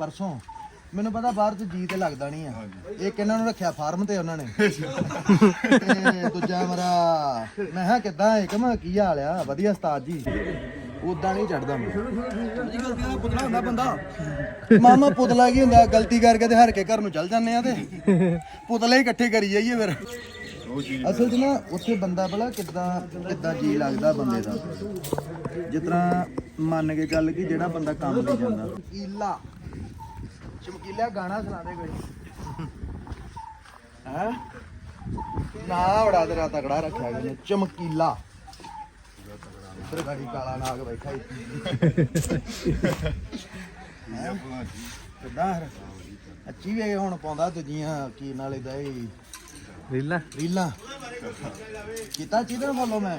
ਪਰਸੋਂ। ਮੈਨੂੰ ਪਤਾ ਬਾਹਰ ਚ ਜੀ ਤੇ ਲੱਗਦਾ ਨਹੀਂ ਆ। ਇਹ ਕਿਹਨਾਂ ਨੂੰ ਰੱਖਿਆ ਫਾਰਮ ਤੇ ਉਹਨਾਂ ਨੇ। ਤੇ ਦੂਜਾ ਮਰਾ ਮੈਂ ਹਾਂ ਕਿੱਦਾਂ ਏਕਮ ਕੀ ਹਾਲ ਆ? ਵਧੀਆ ਉਸਤਾਦ ਜੀ। ਉਦਾਂ ਨਹੀਂ ਚੜਦਾ ਮੈਂ। ਗਲਤੀ ਦਾ ਪੁਤਲਾ ਹੁੰਦਾ ਬੰਦਾ। ਮਾਮਾ ਪੁਤਲਾ ਕੀ ਹੁੰਦਾ? ਗਲਤੀ ਕਰਕੇ ਤੇ ਹਰ ਕੇ ਘਰ ਨੂੰ ਚੱਲ ਜਾਂਦੇ ਆ ਤੇ। ਪੁਤਲੇ ਹੀ ਇਕੱਠੇ ਕਰੀ ਜਾਈਏ ਫਿਰ। ਅਸਲ 'ਚ ਨਾ ਉੱਥੇ ਬੰਦਾ ਭਲਾ ਕਿੱਦਾਂ ਕਿੱਦਾਂ ਜੀ ਲੱਗਦਾ ਬੰਦੇ ਦਾ। ਜਿਸ ਤਰ੍ਹਾਂ ਮੰਨ ਕੇ ਚੱਲ ਕਿ ਜਿਹੜਾ ਬੰਦਾ ਕੰਮ ਨਹੀਂ ਜਾਂਦਾ। ਚਮਕੀਲਾ ਚਮਕੀਲਾ ਗਾਣਾ ਸੁਣਾ ਦੇ ਕੋਈ। ਹੈ? ਨਾ ਬੜਾ ਤੇਰਾ ਤਕੜਾ ਰੱਖਿਆ ਗਿਆ ਚਮਕੀਲਾ। ਗਾੜੀ ਕਾਲਾ ਨਾਗ ਬੈਠਾ ਹੀ? ਕਿੱਦਾਂ? ਫਿਰ ਅੱਛੀ ਵੀ ਹੁਣ ਪਾਉਂਦਾ ਦੂਜੀਆਂ ਕੀ ਨਾਲੇ ਦਾ ਇਹ। ਰੀਲਾ? ਰੀਲਾਂ। ਕੀਤਾ ਚੀਜ਼ਾਂ ਫੋਲੋ ਮੈਂ?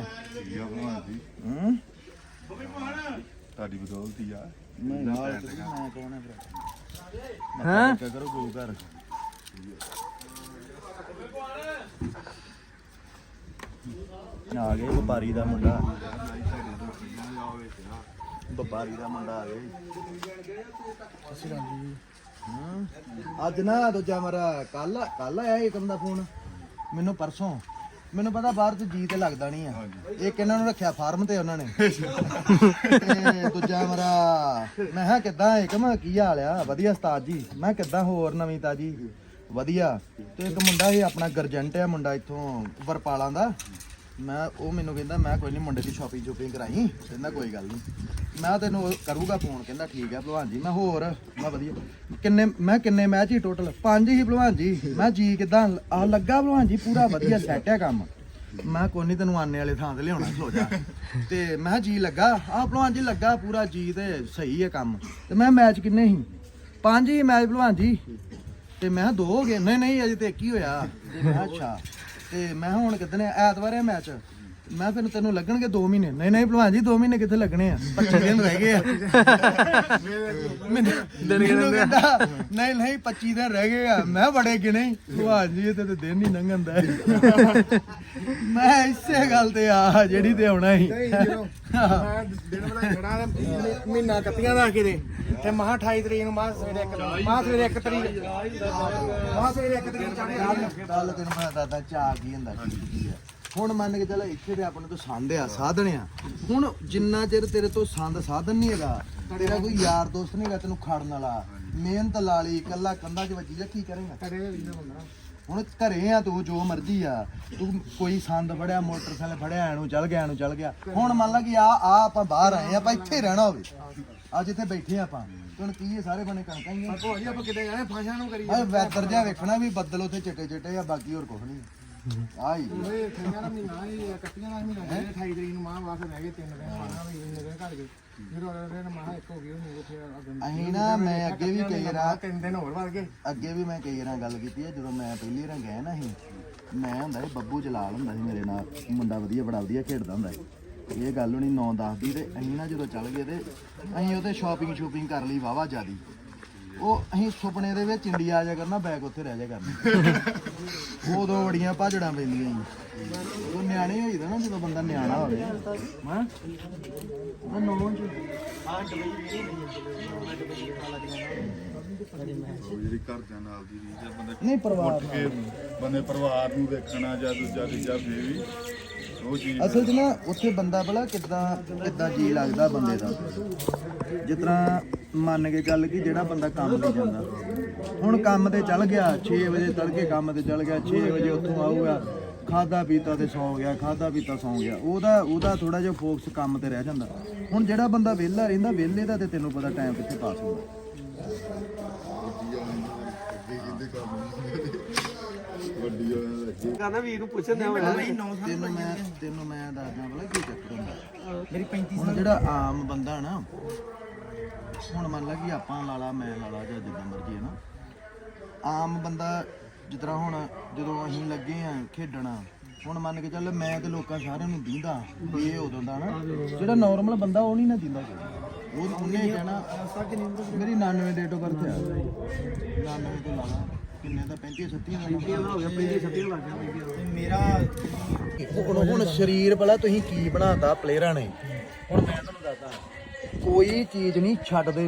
ਹੂੰ? ਤੁਹਾਡੀ ਬਦੌਲਤੀ ਆ। ਮੈਂ ਨਾਲ ਤੁਸੀਂ ਮੈਂ ਕੌਣ ਹੈ ਫਿਰ? ਹਾਂ? ਕਰੋ, ਗੁਰੂ ਘਰ। ਆ ਗਏ, ਵਪਾਰੀ ਦਾ ਮੁੰਡਾ। ਵਪਾਰੀ ਦਾ ਮੁੰਡਾ ਆ ਗਿਆ ਅੱਜ ਨਾ ਦੂਜਾ ਮੇਰਾ ਕੱਲ ਕੱਲ ਆਇਆ ਏਕਮ ਦਾ ਫੋਨ। ਮੈਨੂੰ ਪਰਸੋਂ। ਮੈਨੂੰ ਪਤਾ ਬਾਹਰ ਚ ਜੀ ਤੇ ਲੱਗਦਾ ਨਹੀਂ ਆ। ਇਹ ਕਿਹਨਾਂ ਨੂੰ ਰੱਖਿਆ ਫਾਰਮ ਤੇ ਉਹਨਾਂ ਨੇ। ਤੇ ਦੂਜਾ ਮੇਰਾ ਮੈਂ ਹਾਂ ਕਿੱਦਾਂ ਏਕਮ ਕੀ ਹਾਲ ਆ? ਵਧੀਆ ਉਸਤਾਦ ਜੀ। ਮੈਂ ਕਿੱਦਾਂ ਹੋਰ ਨਵੀਂ ਤਾਜੀ? ਵਧੀਆ। ਤੇ ਇੱਕ ਮੁੰਡਾ ਸੀ ਆਪਣਾ ਗਰਜੰਟ ਆ ਮੁੰਡਾ ਇੱਥੋਂ ਵਰਪਾਲਾਂ ਦਾ। ਮੈਂ ਉਹ ਮੈਨੂੰ ਕਹਿੰਦਾ, ਮੈਂ ਕੋਈ ਨਹੀਂ ਮੁੰਡੇ ਦੀ ਸ਼ਾਪਿੰਗ ਸ਼ੂਪਿੰਗ ਕਰਾਈ। ਕਹਿੰਦਾ, ਕੋਈ ਗੱਲ ਨਹੀਂ ਮੈਂ ਤੈਨੂੰ ਕਰੂਗਾ ਫੋਨ ਕਹਿੰਦਾ, ਠੀਕ ਹੈ ਭਲਵਾਨ ਜੀ। ਮੈਂ ਹੋਰ, ਮੈਂ ਵਧੀਆ। ਕਿੰਨੇ ਮੈਂ ਕਿੰਨੇ ਮੈਚ ਹੀ ਟੋਟਲ ਪੰਜ ਹੀ ਭਲਵਾਨ ਜੀ। ਮੈਂ ਜੀ ਕਿਦਾਂ ਆ ਲੱਗਾ ਭਲਵਾਨ ਜੀ, ਪੂਰਾ ਵਧੀਆ ਸੈੱਟ ਹੈ ਕੰਮ। ਮੈਂ ਕੋਈ ਨਹੀਂ ਤੈਨੂੰ ਆਨੇ ਵਾਲੇ ਥਾਂ ਤੇ ਲਿਆਉਣਾ, ਖਲੋ ਜਾ। ਤੇ ਮੈਂ ਕਿਹਾ ਜੀ ਲੱਗਾ। ਆ ਭਲਵਾਨ ਜੀ ਲੱਗਾ ਪੂਰਾ ਜੀ ਤੇ ਸਹੀ ਹੈ ਕੰਮ। ਤੇ ਮੈਂ ਮੈਚ ਕਿੰਨੇ ਸੀ? ਪੰਜ ਹੀ ਮੈਚ ਭਲਵਾਨ ਜੀ। ਤੇ ਮੈਂ ਕਿਹਾ, ਦੋ ਹੋ ਗਏ। ਨਹੀਂ ਨਹੀਂ, ਅਜੇ ਤੇ ਇੱਕ ਹੀ ਹੋਇਆ। ਤੇ ਮੈਂ ਅੱਛਾ। ਤੇ ਮੈਂ ਹੁਣ ਕਿਦਨੇ ਐਤਵਾਰ ਹੈ ਮੈਚ ਮੈਂ ਫਿਰ ਤੈਨੂੰ ਲੱਗਣਗੇ 2 ਮਹੀਨੇ। ਨਹੀਂ ਨਹੀਂ ਭਲਵਾਨ ਜੀ 2 ਮਹੀਨੇ ਕਿੱਥੇ ਲੱਗਣੇ ਆ? 25 ਦਿਨ ਰਹਿ ਗਏ ਆ। ਮੈਨੂੰ ਕਹਿੰਦਾ ਨਹੀਂ ਨਹੀਂ 25 ਦਿਨ ਰਹਿ ਗਏ ਆ। ਮੈਂ ਬੜੇ ਗਿਣੇ। ਹੀ। ਭਲਵਾਨ ਜੀ ਇਹ ਤੇ ਦਿਨ ਨਹੀਂ ਲੰਘਣ ਦਾ ਮੈਂ ਇਸੇ ਗੱਲ ਤੇ ਆ ਜਿਹੜੀ ਤੇ ਆਉਣਾ ਸੀ। ਮੈਂ ਦਿਨ ਬੜਾ ਜੜਾ ਮਹੀਨਾ ਕੱਤੀਆਂ ਦਾ ਕਿਤੇ ਤੇ ਮਹਾ 28 ਤਰੀਕ ਨੂੰ ਮਾਹ ਸਵੇਰੇ ਇੱਕ ਮਾਹ ਸਵੇਰੇ 1 ਤਰੀਕ ਮਾਹ ਸਵੇਰੇ 1 ਤਰੀਕ ਚੜ੍ਹਦੇ ਕੱਲ ਤੈਨੂੰ ਮੈਂ ਦਾਦਾ ਚਾਹ ਕੀ ਹੁੰਦਾ ਕੀ ਆ। ਹੁਣ ਮੰਨ ਕੇ ਚੱਲ ਇੱਥੇ ਤੇ ਆਪਣੇ ਤੋਂ ਸੰਦ ਆ ਸਾਧਨ ਆ। ਹੁਣ ਜਿੰਨਾ ਚਿਰ ਤੇਰੇ ਤੋਂ ਸੰਦ ਸਾਧਨ ਨਹੀਂ ਹੈਗਾ ਤੇਰਾ ਕੋਈ ਯਾਰ ਦੋਸਤ ਨਹੀਂ ਹੈਗਾ ਤੈਨੂੰ ਖੜਨ ਵਾਲਾ। ਮਿਹਨਤ ਲਾ ਲਈ ਇਕੱਲਾ ਕੰਧਾਂ 'ਚ ਵੱਜੀ ਜਾ ਕੀ ਕਰੇਗਾ? ਕਰੇ ਵੀ ਨਾ ਬੰਦਾ ਹੁਣ ਘਰੇ ਆ ਤੂੰ ਜੋ ਮਰਜ਼ੀ ਆ। ਤੂੰ ਕੋਈ ਸੰਦ ਫੜਿਆ ਮੋਟਰਸਾਈਕਲ ਫੜਿਆ ਐਨੂੰ ਚੱਲ ਗਿਆ ਐਨੂੰ ਚੱਲ ਗਿਆ। ਹੁਣ ਮੰਨ ਲਾ ਕਿ ਆ ਆ ਆਪਾਂ ਬਾਹਰ ਆਏ ਆ, ਆਪਾਂ ਇੱਥੇ ਹੀ ਰਹਿਣਾ ਹੋਵੇ। ਅੱਜ ਇੱਥੇ ਬੈਠੇ ਆ ਆਪਾਂ। ਹੁਣ ਕੀ ਇਹ ਸਾਰੇ ਬਣੇ ਕਣਕਾਂ ਹੀ ਆ। ਭਾਜੀ ਆਪਾਂ ਕਿਤੇ ਜਾਣਾ ਫਾਂਸ਼ਾਂ ਨੂੰ ਕਰੀ ਆ ਵੈਦਰ ਜਿਹਾ ਵੇਖਣਾ ਵੀ ਬੱਦਲ ਉੱਥੇ ਚਿੱਟੇ ਚਿੱਟੇ ਆ ਬਾਕੀ ਹੋਰ ਕੁਝ ਨਹੀਂ। ਆਈ। ਇਹ ਖਈਆਂ ਦਾ ਮਹੀਨਾ ਹੀ ਕੱਤੀਆਂ ਦਾ ਮਹੀਨਾ ਹੈ 28 ਤਰੀਕ ਨੂੰ ਮਾਹ ਵਾਸਤੇ ਰਹਿ ਗਏ ਤਿੰਨ ਦਿਨ। ਮਾਹ ਵੀ ਦਿਨ ਘੜ ਗਏ। ਅਸੀਂ ਨਾ ਮੈਂ ਅੱਗੇ ਵੀ ਕਈ ਵਾਰ ਤਿੰਨ ਦਿਨ ਹੋਰ ਵੱਧ ਗਏ ਅੱਗੇ ਵੀ ਮੈਂ ਕਈ ਵਾਰ ਗੱਲ ਕੀਤੀ ਹੈ ਜਦੋਂ ਮੈਂ ਪਹਿਲੀ ਵਾਰ ਗਿਆ ਨਾ ਸੀ ਮੈਂ ਹੁੰਦਾ ਸੀ ਬੱਬੂ ਜਲਾਲ ਹੁੰਦਾ ਸੀ ਮੇਰੇ ਨਾਲ ਮੁੰਡਾ ਵਧੀਆ ਬੜਾ ਵਧੀਆ ਖੇਡਦਾ ਹੁੰਦਾ ਸੀ। ਇਹ ਗੱਲ ਹੁਣੀ 9 10 ਦੀ ਤੇ ਅਸੀਂ ਨਾ ਜਦੋਂ ਚੱਲ ਗਏ ਤੇ ਅਸੀਂ ਉਹਦੇ ਸ਼ਾਪਿੰਗ ਸ਼ੂਪਿੰਗ ਕਰ ਲਈ ਵਾਵਾ ਜਿਆਦੀ। ਉਹ ਅਸੀਂ ਸੁਪਨੇ ਦੇ ਵਿੱਚ ਇੰਡੀਆ ਆ ਜਾ ਕਰਨਾ ਬੈਗ ਉੱਥੇ ਰਹਿ ਜਾ ਕਰਨਾ। ਉਦੋਂ ਬੜੀਆਂ ਭਾਜੜਾਂ ਪੈਂਦੀਆਂ ਸੀ ਉਹ ਨਿਆਣੇ ਹੋਈਦਾ ਨਾ ਜਦੋਂ ਬੰਦਾ ਨਿਆਣਾ ਹੋਵੇ। ਹਾਂ? ਮੈਂ ਨੌਂ ਚ ਉਹ ਜਿਹੜੀ ਘਰਦਿਆਂ ਨਾਲ ਦੀ ਆ ਬੰਦਾ ਨਹੀਂ ਕੇ ਬੰਦੇ ਪਰਿਵਾਰ ਨੂੰ ਵੇਖਣਾ ਜਾਂ ਦੂਜਾ ਤੀਜਾ ਫੇਰ ਵੀ ਉਹ ਅਸਲ 'ਚ ਨਾ ਉੱਥੇ ਬੰਦਾ ਭਲਾ ਕਿੱਦਾਂ ਕਿੱਦਾਂ ਜੀ ਲੱਗਦਾ ਬੰਦੇ ਦਾ। ਜਿਸ ਤਰ੍ਹਾਂ ਮੰਨ ਕੇ ਚੱਲ ਕਿ ਜਿਹੜਾ ਬੰਦਾ ਕੰਮ ਤੇ ਜਾਂਦਾ। ਹੁਣ ਕੰਮ ਤੇ ਚੱਲ ਗਿਆ 6 ਵਜੇ ਤੜਕੇ ਕੰਮ ਤੇ ਚੱਲ ਗਿਆ 6 ਵਜੇ ਉੱਥੋਂ ਆਊਗਾ। ਖਾਦਾ ਪੀਤਾ ਤੇ ਸੌਂ ਗਿਆ ਖਾਦਾ ਪੀਤਾ ਸੌਂ ਗਿਆ। ਉਹਦਾ ਉਹਦਾ ਥੋੜਾ ਜਿਹਾ ਫੋਕਸ ਕੰਮ ਤੇ ਰਹਿ ਜਾਂਦਾ। ਹੁਣ ਜਿਹੜਾ ਬੰਦਾ ਵਿਹਲਾ ਰਹਿੰਦਾ, ਵਿਹਲੇ ਦਾ ਤੇ ਤੈਨੂੰ ਪਤਾ ਟਾਈਮ ਕਿੱਥੇ ਪਾਸ ਹੁੰਦਾ। ਕਹਿੰਦਾ ਵੀਰ ਨੂੰ ਪੁੱਛਣ ਦੇ ਵੱਡਾ ਤੈਨੂੰ ਮੈਂ ਤੈਨੂੰ ਮੈਂ ਦੱਸਦਾ ਭਲਾ ਕੀ ਚੱਕਰ ਹੁੰਦਾ। ਮੇਰੀ 35 ਹੁਣ ਜਿਹੜਾ ਆਮ ਬੰਦਾ ਨਾ ਹੁਣ ਮੰਨ ਲਾ ਕਿ ਆਪਾਂ ਲਾਲਾ ਮੈਂ ਲਾਲਾ ਜਾਂ ਜਿੱਦਾਂ ਮਰਜ਼ੀ ਹੈ ਨਾ। ਆਮ ਬੰਦਾ ਜਿਸ ਤਰ੍ਹਾਂ ਹੁਣ ਜਦੋਂ ਅਸੀਂ ਲੱਗੇ ਆ ਖੇਡਣਾ ਹੁਣ ਮੰਨ ਕੇ ਚੱਲ ਮੈਂ ਤੇ ਲੋਕਾਂ ਸਾਰਿਆਂ ਨੂੰ ਦੀਂਦਾ ਇਹ ਉਦੋਂ ਦਾ ਨਾ। ਜਿਹੜਾ ਨਾਰਮਲ ਬੰਦਾ ਉਹ ਨਹੀਂ ਨਾ ਦਿੰਦਾ ਉਹ ਉਹਨੇ ਕਹਿਣਾ ਮੇਰੀ 99 ਡੇਟ ਆਫ ਬਰਥ ਆ 99 ਤੋਂ ਲਾਲਾ ਕਿੰਨੇ ਦਾ 35 36 ਦਾ ਹੋ ਗਿਆ 35 36 ਲੱਗ ਗਿਆ ਮੇਰਾ ਹੁਣ ਹੁਣ ਸਰੀਰ ਭਲਾ ਤੁਸੀਂ ਕੀ ਬਣਾਤਾ ਪਲੇਅਰਾਂ ਨੇ? ਹੁਣ ਮੈਂ ਤੁਹਾਨੂੰ ਦੱਸਦਾ। ਕੋਈ ਚੀਜ਼ ਨਹੀਂ ਛੱਡਦੇ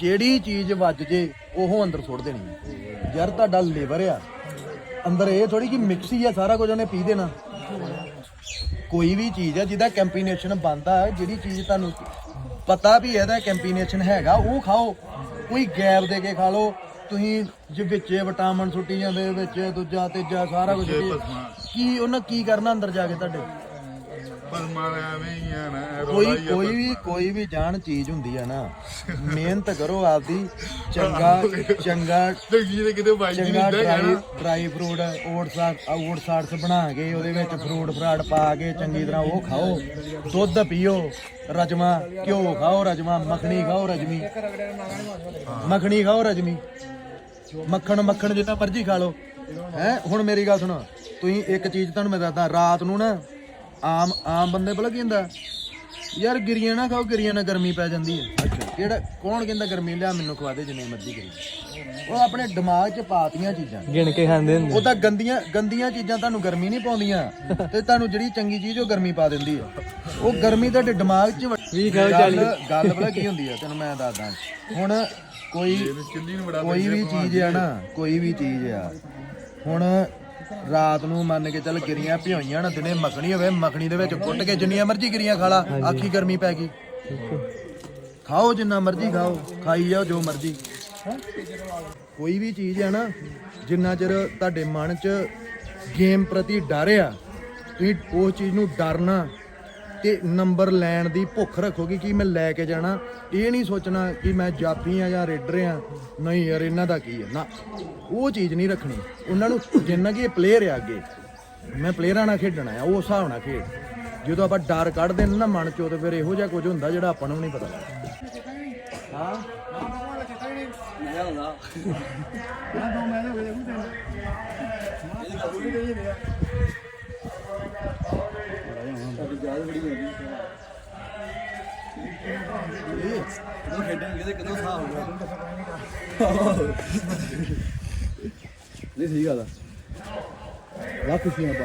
ਜਿਹੜੀ ਚੀਜ਼ ਵੱਜ ਜੇ ਉਹ ਅੰਦਰ ਸੁੱਟ ਦੇਣੀ ਹੈ। ਯਾਰ ਤੁਹਾਡਾ ਲੇਬਰ ਆ। ਅੰਦਰ ਇਹ ਥੋੜੀ ਕਿ ਮਿਕਸੀ ਆ ਸਾਰਾ ਕੁਝ ਉਹਨੇ ਪੀ ਦੇਣਾ। ਕੋਈ ਵੀ ਚੀਜ਼ ਆ ਜਿਹਦਾ ਕੰਬੀਨੇਸ਼ਨ ਬਣਦਾ ਹੈ ਜਿਹੜੀ ਚੀਜ਼ ਤੁਹਾਨੂੰ ਪਤਾ ਵੀ ਇਹਦਾ ਕੰਬੀਨੇਸ਼ਨ ਹੈਗਾ ਉਹ ਖਾਓ। ਕੋਈ ਗੈਪ ਦੇ ਕੇ ਖਾ ਲਓ ਤੁਸੀਂ ਜੇ ਵਿੱਚੇ ਵਿਟਾਮਿਨ ਸੁੱਟੀ ਜਾਂਦੇ ਵਿੱਚ ਦੂਜਾ ਤੀਜਾ ਸਾਰਾ ਕੁਝ। ਕੀ ਉਹਨਾਂ ਕੀ ਕਰਨਾ ਅੰਦਰ ਜਾ ਕੇ ਤੁਹਾਡੇ? ਪਰ ਆ ਨਾ ਕੋਈ ਕੋਈ ਵੀ ਕੋਈ ਵੀ ਜਾਣ ਚੀਜ਼ ਹੁੰਦੀ ਆ ਨਾ ਮਿਹਨਤ ਕਰੋ ਆਪਦੀ ਚੰਗਾ ਚੰਗਾ ਤੇ ਕਿਤੇ ਵਾਈ ਨਹੀਂ ਚੰਗਾ ਹੁੰਦਾ ਡਰਾਈ ਕਹਿਣਾ dry fruit oats oats oats ਬਣਾ ਕੇ ਉਹਦੇ ਵਿੱਚ ਫਰੂਟ ਫਰਾਟ ਪਾ ਕੇ ਚੰਗੀ ਤਰ੍ਹਾਂ ਉਹ ਖਾਓ। ਦੁੱਧ ਪੀਓ ਰਜਮਾ ਘਿਓ ਖਾਓ ਰਜਮਾ ਮੱਖਣੀ ਖਾਓ ਰਜਮੀ। ਮੱਖਣੀ ਖਾਓ ਰਜਮੀ। ਮੱਖਣ ਮੱਖਣ ਜਿੰਨਾ ਮਰਜ਼ੀ ਖਾ ਲਓ। ਹੈ? ਹੁਣ ਮੇਰੀ ਗੱਲ ਸੁਣੋ ਤੁਸੀਂ ਇੱਕ ਚੀਜ਼ ਤੁਹਾਨੂੰ ਮੈਂ ਦੱਸਦਾ ਰਾਤ ਨੂੰ ਨਾ ਆਮ ਆਮ ਬੰਦੇ ਭਲਾ ਕੀ ਹੁੰਦਾ? ਯਾਰ ਗਿਰੀਆਂ ਨਾ ਖਾਓ ਗਿਰੀਆਂ ਨਾਲ ਗਰਮੀ ਪੈ ਜਾਂਦੀ ਹੈ। ਕਿਹੜਾ ਕੌਣ ਕਹਿੰਦਾ ਗਰਮੀ ਲਿਆ ਮੈਨੂੰ ਖਵਾ ਦੇ ਜਿੰਨੀ ਮਰਜ਼ੀ ਕਰੀ। ਉਹ ਆਪਣੇ ਦਿਮਾਗ 'ਚ ਪਾਤੀਆਂ ਚੀਜ਼ਾਂ। ਗਿਣ ਕੇ ਖਾਂਦੇ ਹੁੰਦੇ ਉਹ ਤਾਂ ਗੰਦੀਆਂ ਗੰਦੀਆਂ ਚੀਜ਼ਾਂ ਤੁਹਾਨੂੰ ਗਰਮੀ ਨਹੀਂ ਪਾਉਂਦੀਆਂ। ਤੇ ਤੁਹਾਨੂੰ ਜਿਹੜੀ ਚੰਗੀ ਚੀਜ਼ ਉਹ ਗਰਮੀ ਪਾ ਦਿੰਦੀ ਹੈ। ਉਹ ਗਰਮੀ ਤੁਹਾਡੇ ਦਿਮਾਗ 'ਚ ਵੜ- ਵੀਹ ਖਾਓ, ਗੱਲ- ਚਾਲੀ। ਗੱਲ ਪਤਾ ਕੀ ਹੁੰਦੀ ਹੈ? ਤੈਨੂੰ ਮੈਂ ਦੱਸਦਾ। ਹੁਣ ਕੋਈ ਬੜਾ ਕੋਈ ਵੀ ਚੀਜ਼ ਆ ਨਾ ਕੋਈ ਵੀ ਚੀਜ਼ ਆ। ਹੁਣ ਰਾਤ ਨੂੰ ਮੰਨ ਕੇ ਚੱਲ ਗਿਰੀਆਂ ਭਿਓਈਆਂ ਨਾ ਦਿਨੇ ਮੱਖਣੀ ਹੋਵੇ ਮੱਖਣੀ ਦੇ ਵਿੱਚ ਕੁੱਟ ਕੇ ਜਿੰਨੀਆਂ ਮਰਜ਼ੀ ਗਿਰੀਆਂ ਖਾ ਲਾ ਆਖੀ ਗਰਮੀ ਪੈ ਗਈ। ਖਾਓ ਜਿੰਨਾ ਮਰਜ਼ੀ ਖਾਓ ਖਾਈ ਜਾਓ ਜੋ ਮਰਜ਼ੀ। ਕੋਈ ਵੀ ਚੀਜ਼ ਆ ਨਾ ਜਿੰਨਾ ਚਿਰ ਤੁਹਾਡੇ ਮਨ 'ਚ ਗੇਮ ਪ੍ਰਤੀ ਡਰ ਆ ਤੁਸੀਂ ਉਸ ਚੀਜ਼ ਨੂੰ ਡਰਨਾ ਤੇ ਨੰਬਰ ਲੈਣ ਦੀ ਭੁੱਖ ਰੱਖੋਗੇ ਕਿ ਮੈਂ ਲੈ ਕੇ ਜਾਣਾ। ਇਹ ਨਹੀਂ ਸੋਚਣਾ ਕਿ ਮੈਂ ਜਾਪੀ ਆ ਜਾਂ ਰੇਡਰ ਆ। ਨਹੀਂ ਯਾਰ, ਇਹਨਾਂ ਦਾ ਕੀ ਹੈ ਨਾ, ਉਹ ਚੀਜ਼ ਨਹੀਂ ਰੱਖਣੀ। ਉਹਨਾਂ ਨੂੰ ਜਿੰਨਾ ਕਿ ਇਹ ਪਲੇਅਰ ਆ ਅੱਗੇ। ਮੈਂ ਪਲੇਅਰਾਂ ਨਾਲ ਖੇਡਣਾ ਆ, ਉਹ ਹਿਸਾਬ ਨਾਲ ਖੇਡ। ਜਦੋਂ ਆਪਾਂ ਡਰ ਕੱਢਦੇ ਨੇ ਨਾ ਮਨ ਚੋਂ, ਤੇ ਫਿਰ ਇਹੋ ਜਿਹਾ ਕੁਝ ਹੁੰਦਾ ਜਿਹੜਾ ਆਪਾਂ ਨੂੰ ਨਹੀਂ ਪਤਾ ਹਾਂ?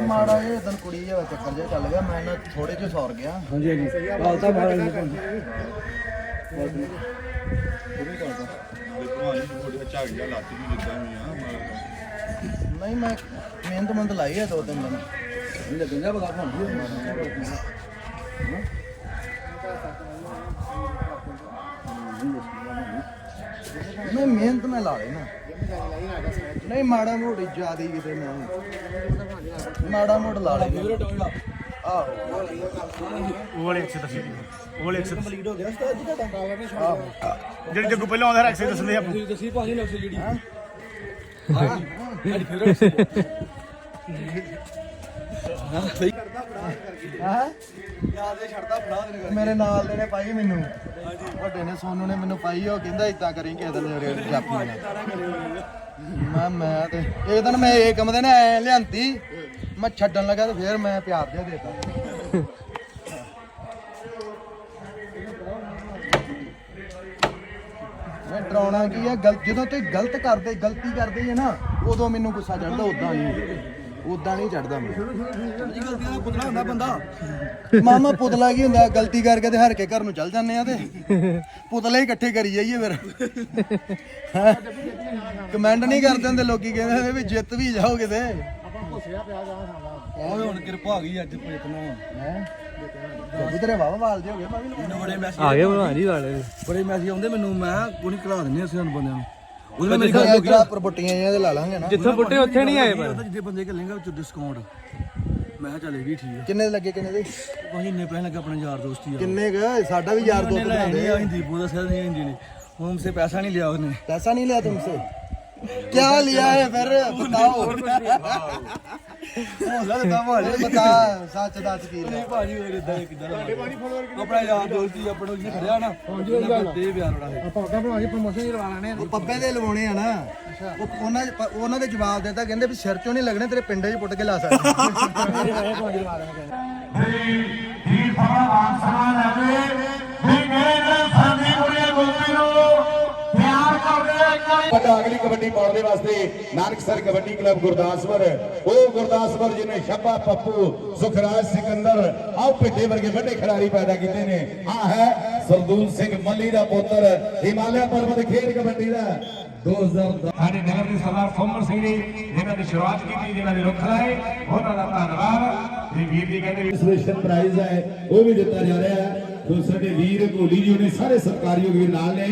ਮਾੜਾ ਇਹ ਦਿਨ ਕੁੜੀ ਜਿਹਾ ਚੱਕਰ ਜਿਹਾ ਚੱਲ ਗਿਆ ਮੈਂ ਨਾ ਥੋੜੇ ਜਿਹਾ ਸੌਰ ਗਿਆ। ਹਾਂਜੀ ਹਾਂਜੀ। ਹਾਲ ਤਾਂ ਮਾਰਾ ਨਹੀਂ ਦੇਖੋ ਆਈ ਥੋੜੀ ਝਾਗ ਜਾ ਲੱਤ ਵੀ ਜਿੱਦਾਂ ਵੀ ਆ ਮਾਰ ਨਹੀਂ ਮੈਂ ਮਿਹਨਤ ਮੰਦ ਲਾਈ ਹੈ ਦੋ ਤਿੰਨ ਦਿਨ। ਨਹੀਂ ਲੱਗਦਾ ਬਗਾ ਖਾਂਦੀ ਮੈਂ ਮਿਹਨਤ ਮੈਂ ਲਾ ਲੈਣਾ ਨਹੀਂ ਮਾੜਾ ਮੋੜ ਜਿਆਦੀ ਕਿਤੇ ਮੈਂ ਮਾੜਾ ਮੋੜ ਲਾ ਲੈਣਾ ਆਹੋ ਉਹ ਵਾਲੇ 110 ਉਹ ਵਾਲੇ 110 ਕੰਪਲੀਟ ਹੋ ਗਿਆ ਉਸਤਾਦ ਜੀ ਤੁਹਾਡਾ ਕਾਲਾ ਨੇ ਸ਼ਾਟ ਜਿਹੜੇ ਜੱਗੂ ਪਹਿਲਾਂ ਆਉਂਦਾ ਰੱਖ ਦੱਸਦੇ ਆਪਾਂ ਤੁਸੀਂ ਦੱਸੀ ਭਾਜੀ ਨਕਸਲ ਜਿਹੜੀ ਹਾਂ ਸਾਡੀ ਫੇਵਰਟ ਹਾਂ ਮੇਰੇ ਨਾਲ ਦੇ ਨੇ ਪਾਈ ਮੈਨੂੰ। ਵੱਡੇ ਨੇ, ਸੋਨੂ ਨੇ ਮੈਨੂੰ ਪਾਈ, ਉਹ ਕਹਿੰਦਾ ਇਦਾਂ ਕਰੀ ਕਿਸੇ ਦਿਨ ਰੇਡ ਜਾਪੀ ਮੈਂ ਮੈਂ ਤੇ ਇਹ ਦਿਨ ਮੈਂ ਇਹ ਕੰਮ ਦੇ ਨਾ ਐ ਲਿਆਂਤੀ, ਮੈਂ ਛੱਡਣ ਲੱਗਾ ਤੇ ਫੇਰ ਮੈਂ ਪਿਆਰ ਦੇ ਦੇਤਾ। ਮੈਂ ਡਰਾਉਣਾ ਕੀ ਹੈ ਗਲ ਜਦੋਂ ਤੁਸੀਂ ਗਲਤ ਕਰਦੇ, ਗਲਤੀ ਕਰਦੇ ਜੇ ਨਾ, ਉਦੋਂ ਮੈਨੂੰ ਗੁੱਸਾ ਚੜਦਾ ਉਦਾਂ ਨਹੀਂ ਉਦਾਂ ਨਹੀਂ ਚੜਦਾ ਮੈਨੂੰ ਜੀ ਗਲਤੀ ਦਾ ਪੁੱਤਰਾ ਹੁੰਦਾ ਬੰਦਾ ਮਾਮਾ ਪੁਤਲਾ ਕੀ ਹੁੰਦਾ ਗਲਤੀ ਕਰਕੇ ਤੇ ਹਰ ਕੇ ਘਰ ਨੂੰ ਚੱਲ ਜਾਂਦੇ ਆ ਤੇ। ਪੁਤਲੇ ਇਕੱਠੇ ਕਰੀ ਜਾਈਏ ਫਿਰ। ਕਮੈਂਟ ਨਹੀਂ ਕਰਦੇ ਹੁੰਦੇ ਲੋਕੀ ਕਹਿੰਦੇ ਨੇ ਵੀ ਜਿੱਤ ਵੀ ਜਾਓ ਕਿਤੇ। ਆਹ ਹੁਣ ਕਿਰਪਾ ਆ ਗਈ ਅੱਜ ਪੇਟ ਨੂੰ। ਹੈ? ਤੇਰੇ ਵਾਵਾ ਵਾਲ ਹੋ ਗਏ ਮੈਂ ਵੀ ਮੈਨੂੰ ਬੜੇ ਮੈਸੇਜ ਆ ਗਏ ਭਲਵਾਨ ਜੀ ਵਾਲੇ। ਬੜੇ ਮੈਸੇਜ ਆਉਂਦੇ ਮੈਨੂੰ ਮੈਂ ਕੋਈ ਖਿਲਾ ਦਿੰਦੇ ਅਸੀਂ ਹੁਣ ਬੰਦਿਆਂ ਨੂੰ। ਉਹਨਾਂ ਮੇਰੇ ਖਿਆਲ ਲੋਕੀ ਉੱਪਰ ਪੱਟੀਆਂ ਜਾਂ ਤੇ ਲਾ ਲਾਂਗੇ ਨਾ। ਜਿੱਥੇ ਬੁੱਟੇ ਉੱਥੇ ਨਹੀਂ ਆਏ ਪਰ। ਜਿੱਦੇ ਬੰਦੇ ਘੱਲੇਗਾ ਵਿੱਚ ਡਿਸਕਾਊਂਟ ਮੈਂ ਕਿਹਾ ਚੱਲ ਇਹ ਵੀ ਠੀਕ ਹੈ ਕਿੰਨੇ ਲੱਗੇ ਕਿੰਨੇ ਦੇ? ਭਾਜੀ ਇੰਨੇ ਪੈਸੇ ਲੱਗੇ ਆਪਣੇ ਯਾਰ ਦੋਸਤ ਆ। ਕਿੰਨੇ ਕ? ਸਾਡਾ ਵੀ ਯਾਰ ਦੋਸਤ ਬਣਾਉਂਦੇ ਆ ਹਿੰਦੀ ਬੋਲਦਾ ਸਿਰ ਨਹੀਂ ਹਿੰਦੀ ਨੇ ਹੁਣ ਸੇ ਪੈਸਾ ਨਹੀਂ ਲਿਆ ਉਹਨੇ। ਪੈਸਾ ਨਹੀਂ ਲਿਆ ਤੁਮਸੇ क्या लिया है फिर बताओ हौसला देता हमारे फिर बता सच दस की लिया ਭਾਜੀ ਹੋਰ ਇਦਾਂ ਕਿਦਾਂ ਆਪਣਾ ਯਾਰ ਦੋਸਤੀ ਆਪਣਾ ਜਿਹਨੇ ਖੜਿਆ ਨਾ ਦੇ ਪਿਆਰ ਬੜਾ ਹੈ ਆਪਾਂ ਅੱਗਾ ਬਣਾ ਕੇ ਪ੍ਰਮੋਸ਼ਨ ਹੀ ਲਵਾ ਲੈਣੇ ਉਹ ਪੱਬੇ ਦੇ ਲਵਾਉਣੇ ਆ ਨਾ ਉਹ ਉਹਨਾਂ ਪ- ਉਹਨਾਂ ਦੇ ਜਵਾਬ ਦਿੱਤਾ ਕਹਿੰਦੇ ਵੀ ਸਿਰ ਚੋਂ ਨਹੀਂ ਲੱਗਣੇ ਤੇਰੇ ਪਿੰਡੇ 'ਚ ਪੁੱਟ ਕੇ ਲਾ ਸਕਦੇ ਜੀ ਸਭਾ ਆਸਰਾ ਲਵੇ ਵੱਡਾ ਅਗਲੀ ਕਬੱਡੀ ਪਾਉਣ ਦੇ ਵਾਸਤੇ ਨਾਨਕਸਰ ਕਬੱਡੀ ਕਲੱਬ ਗੁਰਦਾਸਪੁਰ ਉਹ ਗੁਰਦਾਸਪੁਰ ਜਿਹਨੇ ਸ਼ੱਬਾ ਪੱਪੂ ਸੁਖਰਾਜ ਸਿਕੰਦਰ ਆਹ ਪਿੱਡੇ ਵਰਗੇ ਵੱਡੇ ਖਿਡਾਰੀ ਪੈਦਾ ਕੀਤੇ ਨੇ ਆ ਹੈ ਸਰਦੂਲ ਸਿੰਘ ਮੱਲੀ ਦਾ ਪੁੱਤਰ ਹਿਮਾਲਿਆ ਪਰਬਤ ਖੇਡ ਕਬੱਡੀ ਦਾ 2010 ਸਾਡੇ ਨਗਰ ਦੇ ਸਰਦਾਰ ਸੋਮਰ ਸਿੰਘ ਜੀ ਜਿਨ੍ਹਾਂ ਦੀ ਸ਼ੁਰੂਆਤ ਕੀਤੀ ਜਿਨ੍ਹਾਂ ਨੇ ਰੁੱਖ ਲਾਏ ਉਹਨਾਂ ਦਾ ਧੰਨਵਾਦ ਤੇ ਵੀਰ ਜੀ ਕਹਿੰਦੇ ਸਪੈਸ਼ਲ ਪ੍ਰਾਈਜ਼ ਹੈ ਉਹ ਵੀ ਦਿੱਤਾ ਜਾ ਰਿਹਾ ਹੈ ਸੋ ਸਾਡੇ ਵੀਰ ਘੋਲੀ ਜੀ ਨੇ ਸਾਰੇ ਸਰਕਾਰੀ ਵੀਰ ਨਾਲ ਨੇ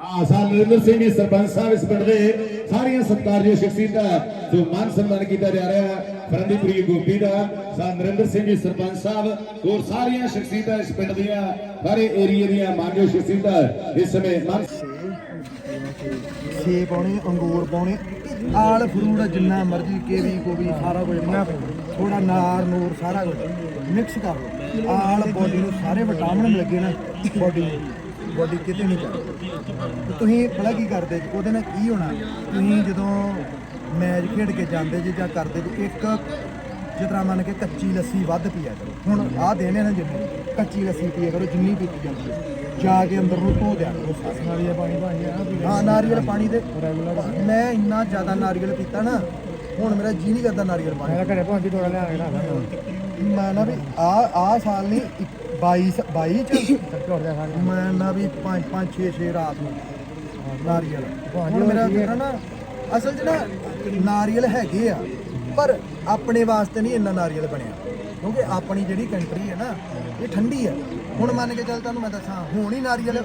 ਆ ਸਾਲ ਨਰਿੰਦਰ ਸਿੰਘ ਜੀ ਸਰਪੰਚ ਸਾਹਿਬ ਇਸ ਪਿੰਡ ਦੇ ਸਾਰੀਆਂ ਸਤਿਕਾਰਯੋਗ ਸ਼ਖਸੀਅਤਾਂ ਜੋ ਮਾਨ ਸਨਮਾਨ ਕੀਤਾ ਜਾ ਰਿਹਾ ਹੈ, ਫਰੰਦੀਪੁਰੀ ਗੋਪੀ ਦਾ ਸਾਲ ਨਰਿੰਦਰ ਸਿੰਘ ਜੀ, ਸਰਪੰਚ ਸਾਹਿਬ, ਹੋਰ ਸਾਰੀਆਂ ਸ਼ਖਸੀਅਤਾਂ ਇਸ ਪਿੰਡ ਦੀਆਂ, ਸਾਰੇ ਏਰੀਏ ਦੀਆਂ ਮਾਨਯੋਗ ਸ਼ਖਸੀਅਤਾਂ ਇਸ ਸਮੇਂ ਮਾਨ ਸੇਬ ਪਾਉਣੇ, ਅੰਗੂਰ ਪਾਉਣੇ, ਆਲ ਫਰੂਟ ਜਿੰਨਾ ਮਰਜ਼ੀ, ਕੇਵੀ ਗੋਭੀ ਸਾਰਾ ਕੁਝ ਨਾ ਥੋੜਾ ਨਾਰ, ਨੂਰ, ਸਾਰਾ ਕੁਝ ਮਿਕਸ ਕਰ ਲਓ। ਆਲ ਬੋਡੀ ਨੂੰ ਸਾਰੇ ਵਿਟਾਮਿਨ ਲੱਗੇ ਨਾ ਬੋਡੀ ਨੂੰ। ਬੋਡੀ ਕਿਤੇ ਨਹੀਂ ਜਾਂਦੀ। ਤੇ ਤੁਸੀਂ ਪਤਾ ਕੀ ਕਰਦੇ? ਜੀ ਉਹਦੇ ਨਾਲ ਕੀ ਹੋਣਾ? ਤੁਸੀਂ ਜਦੋਂ ਮੈਚ ਖੇਡ ਕੇ ਜਾਂਦੇ ਜੀ ਜਾਂ ਕਰਦੇ ਜੀ ਇੱਕ ਜਿਸ ਤਰ੍ਹਾਂ ਮੰਨ ਕੇ ਕੱਚੀ ਲੱਸੀ ਵੱਧ ਪੀਆ ਕਰੋ। ਹੁਣ ਆਹ ਦੇਣੇ ਨਾ ਜਿੰਨੇ ਕੱਚੀ ਲੱਸੀ ਪੀਆ ਕਰੋ ਜਿੰਨੀ ਪੀਤੀ ਜਾਂਦੀ ਹੈ। ਜਾ ਕੇ ਅੰਦਰ ਨੂੰ ਧੋ ਦਿਆ ਕਰੋ। ਸਾਰੀ ਨਾਰੀਅਲ ਪਾਣੀ ਪਾਣੀ ਹਾਂ ਨਾਰੀਅਲ ਪਾਣੀ ਦੇ। ਮੈਂ ਇੰਨਾ ਜ਼ਿਆਦਾ ਨਾਰੀਅਲ ਪੀਤਾ ਨਾ ਹੁਣ ਮੇਰਾ ਜੀ ਨਹੀਂ ਕਰਦਾ ਨਾਰੀਅਲ ਪਾਣੀ। ਮੈਂ ਘਰੇ ਪਹੁੰਚੀ ਥੋੜਾ ਲਿਆ ਕੇ ਰੱਖਦਾ ਮੈਂ ਨਾ ਵੀ ਆ ਆ ਸਾਲ ਨਹੀਂ 22 22 ਚ? ਝੋੜ ਦੇ ਖਾਣੇ ਮੈਂ ਨਾ ਵੀ 5 5 6 6 ਰਾਤ ਨੂੰ। ਨਾਰੀਅਲ। ਹੁਣ ਮੇਰਾ ਨਾ ਅਸਲ 'ਚ ਨਾ ਨਾਰੀਅਲ ਹੈਗੇ ਆ ਪਰ ਆਪਣੇ ਵਾਸਤੇ ਨਹੀਂ ਇੰਨਾ ਨਾਰੀਅਲ ਬਣਿਆ। ਕਿਉਂਕਿ ਆਪਣੀ ਜਿਹੜੀ ਕੰਟਰੀ ਹੈ ਨਾ ਇਹ ਠੰਡੀ ਹੈ। ਹੁਣ ਮੰਨ ਕੇ ਚੱਲ ਤੁਹਾਨੂੰ ਮੈਂ ਦੱਸਾਂ ਹੁਣ ਹੀ ਨਾਰੀਅਲ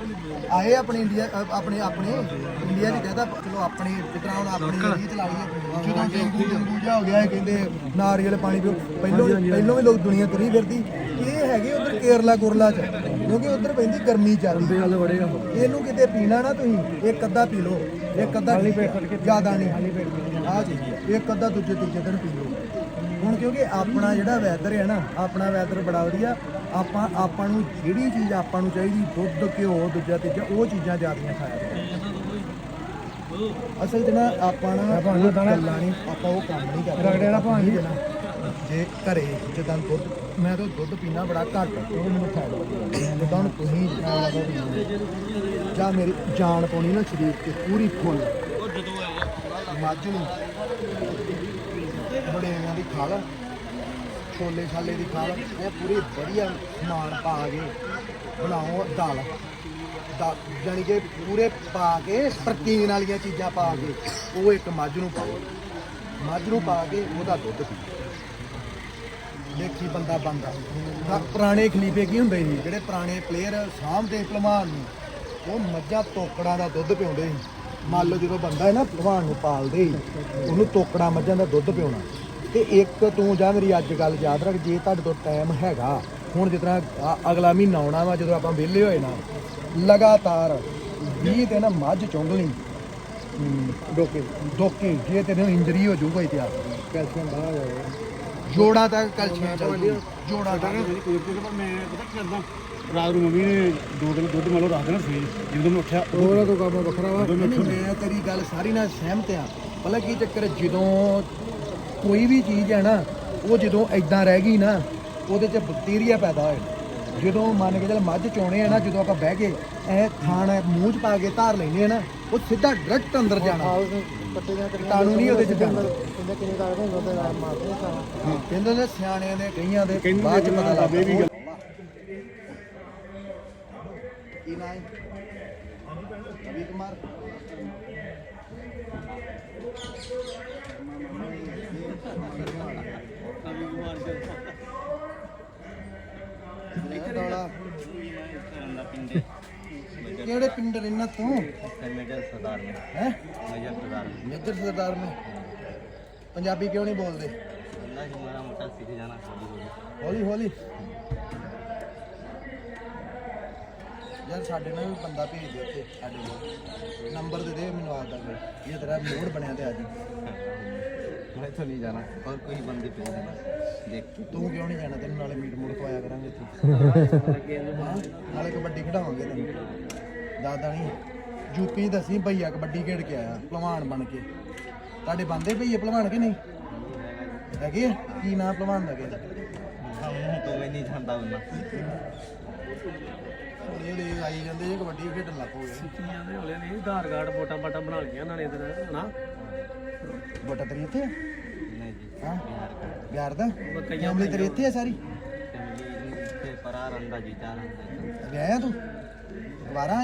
ਆਏ ਆਪਣੇ ਇੰਡੀਆ ਆਪਣੇ ਆਪਣੇ ਇੰਡੀਆ 'ਚ ਕਹਦਾ ਚਲੋ ਆਪਣੇ ਜਿਤਨਾ ਹੁਣ ਆਪਣੀ ਰੀਤ ਲਾ ਲਈਏ। ਜਦੋਂ ਡੇਂਗੂ ਡੇਂਗੂ ਜਿਹਾ ਹੋ ਗਿਆ ਇਹ ਕਹਿੰਦੇ ਨਾਰੀਅਲ ਪਾਣੀ ਪੀਓ। ਪਹਿਲੋਂ ਪਹਿਲੋਂ ਵੀ ਲੋਕ ਦੁਨੀਆ ਤੁਰੀ ਫਿਰਦੀ। ਇਹ ਹੈਗੇ ਉਧਰ ਕੇਰਲਾ ਗੁਰਲਾ 'ਚ ਕਿਉਂਕਿ ਉਧਰ ਪੈਂਦੀ ਗਰਮੀ ਚੱਲਦੀ ਗੱਲ ਬੜੇਗਾ ਇਹਨੂੰ ਕਿਤੇ ਪੀਣਾ ਨਾ ਤੁਸੀਂ ਇੱਕ ਅੱਧਾ ਪੀ ਲਓ ਇੱਕ ਅੱਧਾ ਜ਼ਿਆਦਾ ਨਹੀਂ। ਆ ਜੀ ਇੱਕ ਅੱਧਾ ਦੂਜੇ ਤੀਜੇ ਦਿਨ ਪੀ ਲਓ। ਹੁਣ ਕਿਉਂਕਿ ਆਪਣਾ ਜਿਹੜਾ ਵੈਦਰ ਹੈ ਨਾ ਆਪਣਾ ਵੈਦਰ ਬੜਾ ਵਧੀਆ ਆਪਾਂ ਆਪਾਂ ਨੂੰ ਜਿਹੜੀ ਚੀਜ਼ ਆਪਾਂ ਨੂੰ ਚਾਹੀਦੀ ਦੁੱਧ ਘਿਓ ਦੂਜਾ ਤੀਜਾ ਉਹ ਚੀਜ਼ਾਂ ਜ਼ਿਆਦੀਆਂ ਖਾਇਆ ਕਰੋ। ਅਸਲ 'ਚ ਨਾ ਆਪਾਂ ਨਾ ਗੱਲਾਂ ਨਹੀਂ ਆਪਾਂ ਉਹ ਕੰਮ ਨਹੀਂ ਕਰਦੇ। ਰਗੜੇ ਵਾਲਾ ਭਾਣ ਜੇ ਘਰੇ ਜਿੱਦਾਂ ਦੁੱਧ ਮੈਂ ਤਾਂ ਦੁੱਧ ਪੀਣਾ ਬੜਾ ਘੱਟ, ਉਹ ਮੈਨੂੰ ਫਾਇਦਾ ਜਿੱਦਾਂ ਹੁਣ ਤੁਸੀਂ ਜਾਂ ਮੇਰੀ ਜਾਨ ਪਾਉਣੀ ਨਾ ਸਰੀਰ ਤੇ, ਪੂਰੀ ਫੁੱਲ। ਮੱਝ ਨੂੰ ਬੜੇਆਂ ਦੀ ਖਾਲ। ਛੋਲੇ ਛਾਲੇ ਦੀ ਖਾਲ। ਇਹ ਪੂਰੀ ਵਧੀਆ ਸਮਾਨ ਪਾ ਕੇ ਬਣਾਓ ਦਾਲ। ਦਾ ਜਾਣੀ ਕਿ ਪੂਰੇ ਪਾ ਕੇ, ਪ੍ਰੋਟੀਨ ਵਾਲੀਆਂ ਚੀਜ਼ਾਂ ਪਾ ਕੇ, ਉਹ ਇੱਕ ਮੱਝ ਨੂੰ ਪਾਓ। ਮੱਝ ਨੂੰ ਪਾ ਕੇ ਉਹਦਾ ਦੁੱਧ ਪੀਓ। ਦੇਖੀ ਬੰਦਾ ਬੰਦਾ ਤਾਂ ਪੁਰਾਣੇ ਖਲੀਫੇ ਕੀ ਹੁੰਦੇ ਸੀ? ਜਿਹੜੇ ਪੁਰਾਣੇ ਪਲੇਅਰ ਸਾਹਮਣੇ ਭਲਵਾਨ ਨੂੰ ਉਹ ਮੱਝਾਂ ਤੋਕੜਾਂ ਦਾ ਦੁੱਧ ਪਿਉਂਦੇ ਸੀ। ਮੰਨ ਲਓ ਜਦੋਂ ਬੰਦਾ ਹੈ ਨਾ ਭਲਵਾਨ ਨੂੰ ਪਾਲਦੇ ਉਹਨੂੰ ਤੋਕੜਾਂ ਮੱਝਾਂ ਦਾ ਦੁੱਧ ਪਿਉਣਾ। ਤੇ ਇੱਕ ਤੂੰ ਜਾਂ ਮੇਰੀ ਅੱਜ ਗੱਲ ਯਾਦ ਰੱਖ, ਜੇ ਤੁਹਾਡੇ ਤੋਂ ਟਾਈਮ ਹੈਗਾ, ਹੁਣ ਜਿਸ ਤਰ੍ਹਾਂ ਅਗਲਾ ਮਹੀਨਾ ਆਉਣਾ ਵਾ, ਜਦੋਂ ਆਪਾਂ ਵਿਹਲੇ ਹੋਏ ਨਾ, ਲਗਾਤਾਰ 20 ਦਿਨ ਮੱਝ ਚੁੰਗ ਡੋਕੇ ਡੋਕੇ, ਜੇ ਤੈਨੂੰ ਇੰਜਰੀ ਹੋ ਜਾਊਗਾ ਇਤਿਹਾਸ। ਕੈਲਸ਼ੀਅਮ ਬਾਹਰ ਆ ਜਾਏਗਾ ਜੋੜਾਂ ਤੱਕ ਕੈਲਸ਼ੀਅਮ ਚੱਲਦੀ ਜੋੜਾਂ ਤੱਕ ਮੈਂ ਪਤਾ ਕੀ ਕਰਦਾ? ਰਾਤ ਨੂੰ ਮੰਮੀ ਨੇ ਦੋ ਦਿਨ ਦੁੱਧ ਮੰਨ ਲਓ ਰੱਖ ਦੇਣਾ ਸਵੇਰ। ਜਦੋਂ ਮੈਂ ਉੱਠਿਆ ਉਹਦਾ ਤੋਂ ਕੰਮ ਵੱਖਰਾ ਵਾ। ਨਹੀਂ, ਮੈਂ ਤੇਰੀ ਗੱਲ ਸਾਰੀ ਨਾਲ ਸਹਿਮਤ ਆ। ਭਲਾ ਕੀ ਚੱਕਰ ਹੈ, ਜਦੋਂ ਕੋਈ ਵੀ ਚੀਜ਼ ਹੈ ਨਾ ਉਹ ਜਦੋਂ ਐਦਾਂ ਰਹਿ ਗਈ ਨਾ ਉਹਦੇ 'ਚ ਬੈਕਟੀਰੀਆ ਪੈਦਾ ਹੋਏ। ਜਦੋਂ ਮੰਨ ਕੇ ਚੱਲ ਮੱਝ ਚੋਣੇ ਆ ਨਾ ਜਦੋਂ ਆਪਾਂ ਬਹਿ ਕੇ ਐ ਥਾਣ ਮੂੰਹ 'ਚ ਪਾ ਕੇ ਧਾਰ ਲੈਨੇ ਆ ਨਾ ਉਹ ਸਿੱਧਾ ਡਾਇਰੈਕਟ ਅੰਦਰ ਜਾਣਾ। ਪੱਟੇ ਜਾਂ ਕੀਟਾਣੂ ਨਹੀਂ ਉਹਦੇ 'ਚ ਜਾਣਾ। ਕਹਿੰਦੇ ਨੇ ਸਿਆਣਿਆਂ ਦੇ ਕਈਆਂ ਦੇ ਬਾਅਦ 'ਚ ਪਤਾ ਲੱਗਦਾ। ਇਹ ਵੀ ਗੱਲ- ਕੀ ਨਾਂ ਹੈ? ਰਵੀ ਕੁਮਾਰ। ਡੋਲਾ ਕਿਹੜੇ ਪਿੰਡ ਰਹਿਣਾ ਤੂੰ? ਮੇਜਰ ਸਰਦਾਰ ਨੇ। ਹੈ? ਮੇਜਰ ਸਰਦਾਰ ਮੇਜਰ ਸਰਦਾਰ ਨੇ? ਪੰਜਾਬੀ ਕਿਉਂ ਨਹੀਂ ਬੋਲਦੇ? ਅੱਲਾ ਹੌਲੀ ਹੌਲੀ। ਯਾਰ ਸਾਡੇ ਨਾਲ ਬੰਦਾ ਭੇਜ ਦੇ ਉੱਤੇ ਸਾਡੇ ਕੋਲ। ਨੰਬਰ ਦੇ ਦੇ ਮੈਨੂੰ ਆਦਾ ਕੋਈ ਇਹ ਤੇਰਾ ਮੋੜ ਬਣਿਆ ਤੇ ਆ ਜੀ ਮੈਂ ਇੱਥੋਂ ਨਹੀਂ ਜਾਣਾ ਹੋਰ ਕੋਈ ਬੰਦੇ ਭੇਜ ਦੇਣਾ। ਦੇਖ। ਤੂੰ ਕਿਉਂ ਨਹੀਂ ਜਾਣਾ? ਤੈਨੂੰ ਨਾਲੇ ਮੀਟ ਮੂਟ ਖਵਾਇਆ ਕਰਾਂਗੇ ਇੱਥੇ। ਨਾਲੇ ਕਬੱਡੀ ਖਿਡਾਵਾਂਗੇ ਤੈਨੂੰ। ਦਾਦਾ ਨਹੀਂ ਯੂਪੀ ਦਸੀ ਭਈਆ ਕਬੱਡੀ ਖੇਡ ਕੇ ਆਇਆ ਪਹਿਲਵਾਨ ਬਣ ਕੇ। ਤੁਹਾਡੇ ਬੰਦੇ ਭਈਏ ਪਹਿਲਵਾਨ ਕਿ ਨਹੀਂ? ਹੈਗੇ ਕੀ ਨਾਂ ਪਹਿਲਵਾਨ ਦਾ ਕਿਹਦਾ ਆਈ ਜਾਂਦੇ ਜੇ ਕਬੱਡੀ ਖੇਡਣ ਲੱਗ ਪੋਗੇ ਸਿੱਖੀਆਂ ਦੇ ਹੋਲੇ ਨੇ ਆਧਾਰ ਕਾਰਡ ਫੋਟਾ ਫਾਟਾ ਬਣਾ ਲਈਆਂ ਇਹਨਾਂ ਇਧਰ ਹਨਾ? ਬਟਾ ਤੇਰੀ ਇੱਥੇ ਨਹੀਂ ਜੀ ਹਾਂ? ਬਿਹਾਰ ਦਾ। ਕਈਆਂ ਤੇਰੀ ਇੱਥੇ ਤੂੰ ਦੁਬਾਰਾ